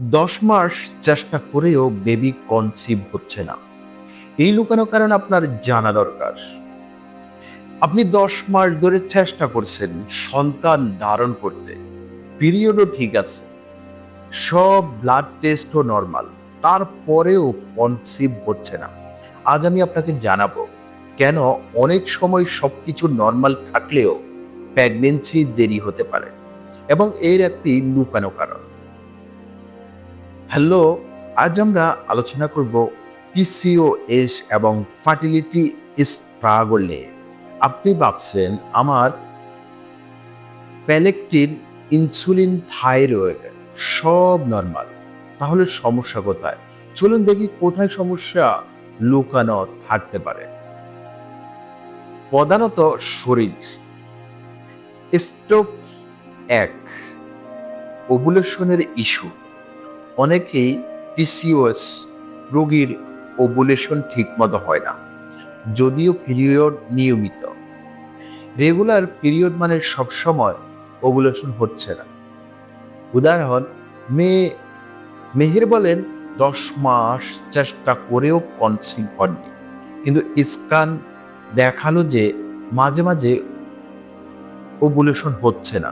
দশ মাস চেষ্টা করেও বেবি কনসিভ হচ্ছে না। এই লুকানো কারণ আপনার জানা দরকার। আপনি দশ মাস ধরে চেষ্টা করছেন সন্তান ধারণ করতে। পিরিয়ডও ঠিক আছে। সব ব্লাড টেস্টও নর্মাল তারপরেও কনসিভ হচ্ছে না। আজ আমি আপনাকে জানাব কেন অনেক সময় সবকিছু নর্মাল থাকলেও প্রেগনেন্সি দেরি হতে পারে। এবং এর একটি লুকানো কারণ। হ্যালো, আজ আমরা আলোচনা করব পিসিওএস এবং ফার্টিলিটি স্ট্রাগল। আপনি ভাবছেন আমার প্যালেকটিন ইনসুলিন থাইরয়েড সব নর্মাল, তাহলে সমস্যা কোথায়? চলুন দেখি কোথায় সমস্যা লুকানো থাকতে পারে। প্রধানত শরীর স্টোপ এক, ওভুলেশনের ইস্যু। অনেকেই পিসিওএস রোগীর ওভুলেশন ঠিকমতো হয় না, যদিও পিরিয়ড নিয়মিত। রেগুলার পিরিয়ড মানে সবসময় ওভুলেশন হচ্ছে না। উদাহরণ, মেয়ে, মেহের বলেন, দশ মাস চেষ্টা করেও কনসিভ হননি। কিন্তু স্কান দেখাল যে মাঝে মাঝে ওভুলেশন হচ্ছে না।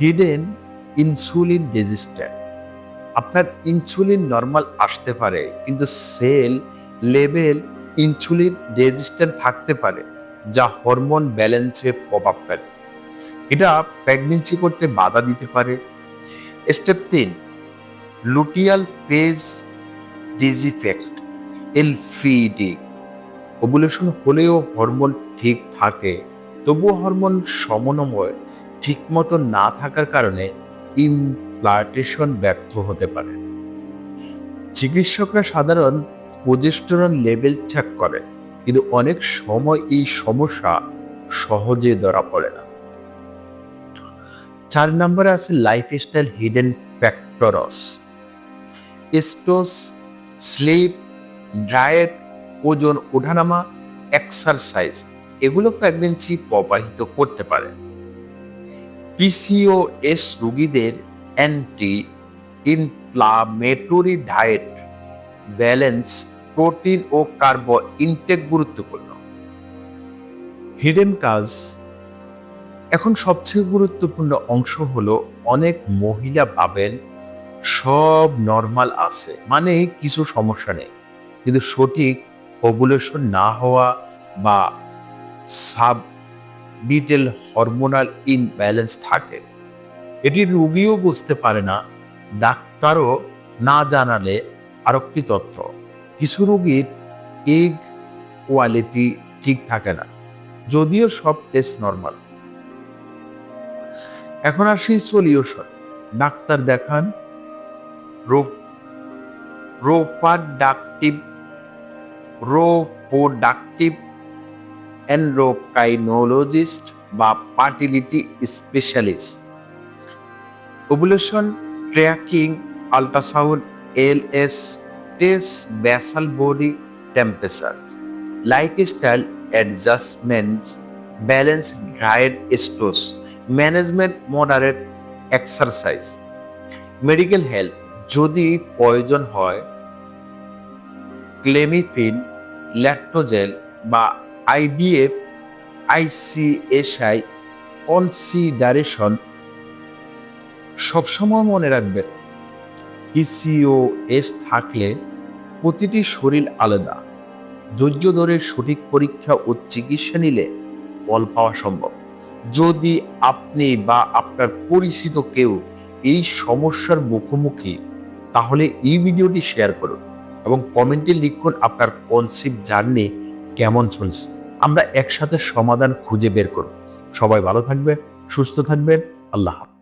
Hidden insulin resistant. আপনার ইনসুলিন নর্মাল আসতে পারে, কিন্তু সেল লেভেল ইনসুলিন রেজিস্ট্যান্ট থাকতে পারে, যা হরমোন ব্যালেন্সে প্রভাব ফেলে। এটা প্রেগনেন্সি করতে বাধা দিতে পারে। স্টেপ তিন luteal phase defect LPD ovulation হলেও হরমোন ঠিক থাকে, তবুও হরমোন সমন্বয় ঠিকমতো না থাকার কারণে ইমপ্লান্টেশন ব্যর্থ হতে পারে। চিকিৎসকরা সাধারণ প্রজেস্টেরন লেভেল চেক করে, কিন্তু অনেক সময় এই সমস্যা সহজে ধরা পড়ে না। চার নম্বরে আছে lifestyle hidden factors stress sleep diet ওজন ওঠানামা এক্সারসাইজ এগুলো প্রেগনেন্সি প্রবাহিত করতে পারে। পিসিওএস রোগীদের anti inflammatory diet balance protein ও কার্বো ইনটেক গুরুত্বপূর্ণ। হিডেন কাজ এখন সবচেয়ে গুরুত্বপূর্ণ অংশ হলো অনেক মহিলা ভাবেন সব নর্মাল আছে মানে কিছু সমস্যা নেই। কিন্তু সঠিক ওভুলেশন না হওয়া বা সাব বিটেল হরমোনাল ইনব্যালেন্স থাকে। এটি রুগীও বুঝতে পারে না, ডাক্তারও না জানালে আরেকটি তথ্য কিছু রোগীর এগ কোয়ালিটি ঠিক থাকে না, যদিও সব টেস্ট নর্মাল। এখন আসি সলিউশন, ডাক্তার দেখান। রোগ রোপাডাক্টিভ রোপোডাক্টিভ এন্ড্রোকাইনোলজিস্ট বা fertility specialist. Ovulation tracking ultrasound LS test basal body temperature lifestyle adjustments balance diet stress management moderate exercise medical health যদি প্রয়োজন হয় ক্লেমিফিন ল্যাক্টোজেল বা আইবিএফ আইসিএসআই কনসিডারেশন সবসময় মনে রাখবেন পিসিওএস থাকলে প্রতিটি শরীর আলাদা। ধৈর্য ধরে সঠিক পরীক্ষা ও চিকিৎসা নিলে ফল পাওয়া সম্ভব। যদি আপনি বা আপনার পরিচিত কেউ এই সমস্যার মুখোমুখি, তাহলে এই ভিডিওটি শেয়ার করুন এবং কমেন্টে লিখুন আপনার কনসেপ্ট জার্নি কেমন চলছে। আমরা একসাথে সমাধান খুঁজে বের করব। সবাই ভালো থাকবে সুস্থ থাকবেন, আল্লাহ